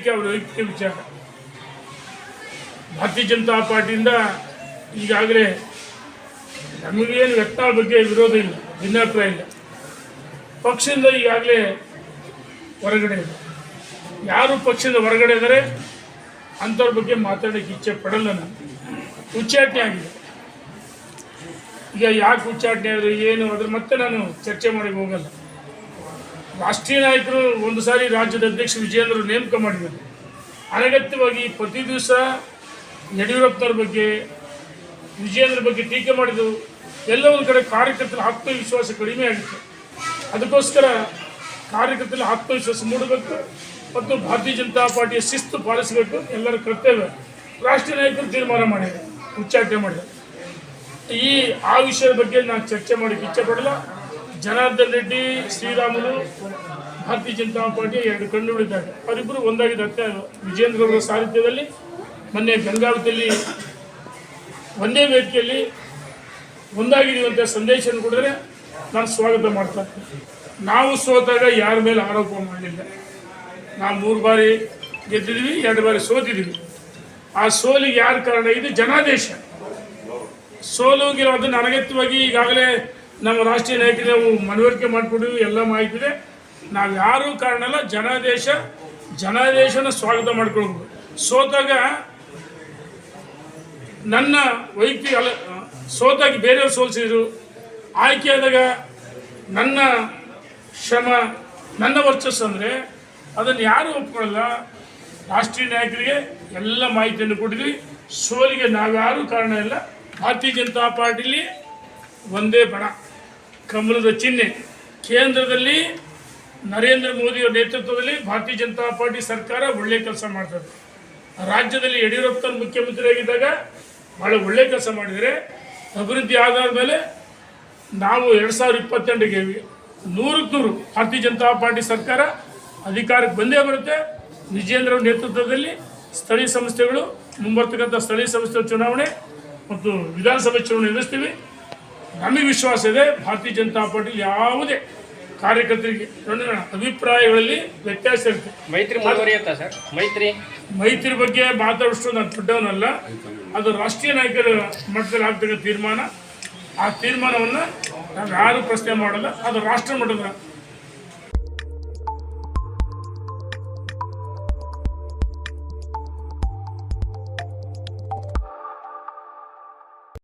ಹೇಳಿಕೆ ಅವರ ವೈಯಕ್ತಿಕ ವಿಚಾರ. ಭಾರತೀಯ ಜನತಾ ಪಾರ್ಟಿಯಿಂದ ಈಗಾಗಲೇ ನಮಗೇನು ವ್ಯಕ್ತಾಳ ಬಗ್ಗೆ ವಿರೋಧ ಇಲ್ಲ, ಭಿನ್ನಾಭಿಪ್ರಾಯ ಇಲ್ಲ. ಪಕ್ಷದಿಂದ ಈಗಾಗಲೇ ಹೊರಗಡೆ ಇದೆ ಯಾರು ಪಕ್ಷದ ಹೊರಗಡೆ ಇದ್ದಾರೆ, ಅಂಥವ್ರ ಬಗ್ಗೆ ಮಾತಾಡೋಕ್ಕೆ ಇಚ್ಛೆ ಪಡಲ್ಲ ನಾನು. ಉಚ್ಚಾಟನೆ ಆಗಿದೆ. ಈಗ ಯಾಕೆ ಉಚ್ಚಾಟನೆ ಆದರೆ ಏನು ಅದ್ರ ಮತ್ತೆ ನಾನು ಚರ್ಚೆ ಮಾಡಿ ಹೋಗಲ್ಲ. ರಾಷ್ಟ್ರೀಯ ನಾಯಕರು ಒಂದು ಸಾರಿ ರಾಜ್ಯದ ಅಧ್ಯಕ್ಷ ವಿಜಯೇಂದ್ರ ನೇಮಕ ಮಾಡಿದ್ದಾರೆ ಅನಗತ್ಯವಾಗಿ ಪ್ರತಿ ದಿವಸ ಯಡಿಯೂರಪ್ಪನವ್ರ ಬಗ್ಗೆ ವಿಜಯೇಂದ್ರ ಬಗ್ಗೆ ಟೀಕೆ ಮಾಡಿದ್ರು. ಎಲ್ಲ ಒಂದು ಕಡೆ ಕಾರ್ಯಕರ್ತರ ಆತ್ಮವಿಶ್ವಾಸ ಕಡಿಮೆ ಆಗುತ್ತೆ. ಅದಕ್ಕೋಸ್ಕರ ಕಾರ್ಯಕರ್ತರ ಆತ್ಮವಿಶ್ವಾಸ ಮೂಡಬೇಕು ಮತ್ತು ಭಾರತೀಯ ಜನತಾ ಪಾರ್ಟಿಯ ಶಿಸ್ತು ಪಾಲಿಸಬೇಕು ಎಲ್ಲರ ಕರ್ತವ್ಯ. ರಾಷ್ಟ್ರೀಯ ನಾಯಕರು ತೀರ್ಮಾನ ಮಾಡಿದ್ದಾರೆ ಉಚ್ಚಾಟನೆ ಮಾಡಿದ್ದಾರೆ ಈ ಆ ವಿಷಯದ ಬಗ್ಗೆ ನಾನು ಚರ್ಚೆ ಮಾಡೋಕ್ಕೆ ಇಚ್ಛೆ ಪಡಲ್ಲ. ಜನಾರ್ದನ್ ರೆಡ್ಡಿ, ಶ್ರೀರಾಮುಲು, ಭಾರತೀಯ ಜನತಾ ಪಾರ್ಟಿ ಎರಡು ಕಣ್ಣು ಉಳಿದ್ದಾರೆ ಅವರಿಬ್ಬರು ಒಂದಾಗಿದ್ದ ವಿಜೇಂದ್ರ ಅವರ ಸಾರಥ್ಯದಲ್ಲಿ ಮೊನ್ನೆ ಗಂಗಾವತಿಯಲ್ಲಿ ಒಂದೇ ವೇದಿಕೆಯಲ್ಲಿ ಒಂದಾಗಿರುವಂಥ ಸಂದೇಶವನ್ನು ಕೊಡಿದ್ರೆ ನಾನು ಸ್ವಾಗತ ಮಾಡ್ತಾ ನಾವು ಸೋತಾಗ ಯಾರ ಮೇಲೆ ಆರೋಪ ಮಾಡಲಿಲ್ಲ ನಾವು ಮೂರು ಬಾರಿ ಗೆದ್ದಿದ್ದೀವಿ, ಎರಡು ಬಾರಿ ಸೋತಿದ್ದೀವಿ. ಆ ಸೋಲಿಗೆ ಯಾರು ಕಾರಣ? ಇದು ಜನಾದೇಶ. ಸೋಲುಗಿರೋದು ಅನಗತ್ಯವಾಗಿ ಈಗಾಗಲೇ ನಮ್ಮ ರಾಷ್ಟ್ರೀಯ ನಾಯಕರಿಗೆ ನಾವು ಮನವರಿಕೆ ಮಾಡಿಕೊಂಡಿವಿ ಎಲ್ಲ ಮಾಹಿತಿ ಇದೆ. ನಾವು ಯಾರೂ ಕಾರಣ ಅಲ್ಲ ಜನಾದೇಶ, ಜನಾದೇಶನ ಸ್ವಾಗತ ಮಾಡ್ಕೊಳ್ಬೇಕು. ಸೋತಾಗ ನನ್ನ ವೈಯಕ್ತಿಕ ಸೋತಾಗಿ ಬೇರೆಯವ್ರು ಸೋಲಿಸಿದ್ರು. ಆಯ್ಕೆಯಾದಾಗ ನನ್ನ ಶ್ರಮ, ನನ್ನ ವರ್ಚಸ್ಸು ಅಂದರೆ ಅದನ್ನು ಯಾರು ಒಪ್ಕೊಳ್ಳಲ್ಲ. ರಾಷ್ಟ್ರೀಯ ನಾಯಕರಿಗೆ ಎಲ್ಲ ಮಾಹಿತಿಯನ್ನು ಕೊಟ್ಟಿದ್ವಿ ಸೋಲಿಗೆ ನಾವ್ಯಾರೂ ಕಾರಣ ಇಲ್ಲ. ಭಾರತೀಯ ಜನತಾ ಪಾರ್ಟಿಲಿ ಒಂದೇ ಬಣ. ಕಮಲದ ಚಿಹ್ನೆ. ಕೇಂದ್ರದಲ್ಲಿ ನರೇಂದ್ರ ಮೋದಿಯವರ ನೇತೃತ್ವದಲ್ಲಿ ಭಾರತೀಯ ಜನತಾ ಪಾರ್ಟಿ ಸರ್ಕಾರ ಒಳ್ಳೆ ಕೆಲಸ ಮಾಡ್ತದೆ. ರಾಜ್ಯದಲ್ಲಿ ಯಡಿಯೂರಪ್ಪನ ಮುಖ್ಯಮಂತ್ರಿಯಾಗಿದ್ದಾಗ ಭಾಳ ಒಳ್ಳೆ ಕೆಲಸ ಮಾಡಿದರೆ ಅಭಿವೃದ್ಧಿ ಆದಾದ ಮೇಲೆ ನಾವು ಎರಡು ಸಾವಿರದ ಇಪ್ಪತ್ತೆಂಟಿಗೆ ನೂರಕ್ಕೆ ನೂರು ಭಾರತೀಯ ಜನತಾ ಪಾರ್ಟಿ ಸರ್ಕಾರ ಅಧಿಕಾರಕ್ಕೆ ಬಂದೇ ಬರುತ್ತೆ. ವಿಜೇಂದ್ರ ನೇತೃತ್ವದಲ್ಲಿ ಸ್ಥಳೀಯ ಸಂಸ್ಥೆಗಳು, ಮುಂಬರ್ತಕ್ಕಂಥ ಸ್ಥಳೀಯ ಸಂಸ್ಥೆಗಳ ಚುನಾವಣೆ ಮತ್ತು ವಿಧಾನಸಭೆ ಚುನಾವಣೆ ಎದುರಿಸ್ತೀವಿ ನಮಗೆ ವಿಶ್ವಾಸ ಇದೆ ಭಾರತೀಯ ಜನತಾ ಪಾರ್ಟಿ ಯಾವುದೇ ಕಾರ್ಯಕರ್ತರಿಗೆ ಅಭಿಪ್ರಾಯಗಳಲ್ಲಿ ವ್ಯತ್ಯಾಸ ಇರುತ್ತೆ. ಮೈತ್ರಿ ಮುಂದುವರಿಯುತ್ತಾ ಸರ್? ಮೈತ್ರಿ? ಮೈತ್ರಿ ಬಗ್ಗೆ ಮಾತಾಡೋಷ್ಟು ನಾನು ದೊಡ್ಡವನಲ್ಲ. ಅದು ರಾಷ್ಟ್ರೀಯ ನಾಯಕರ ಮಟ್ಟದಲ್ಲಿ ಆಗ್ತಕ್ಕಂಥ ತೀರ್ಮಾನ. ಆ ತೀರ್ಮಾನವನ್ನು ನಾವು ಯಾರು ಪ್ರಶ್ನೆ ಮಾಡಲ್ಲ. ಅದು ರಾಷ್ಟ್ರ ಮಟ್ಟದ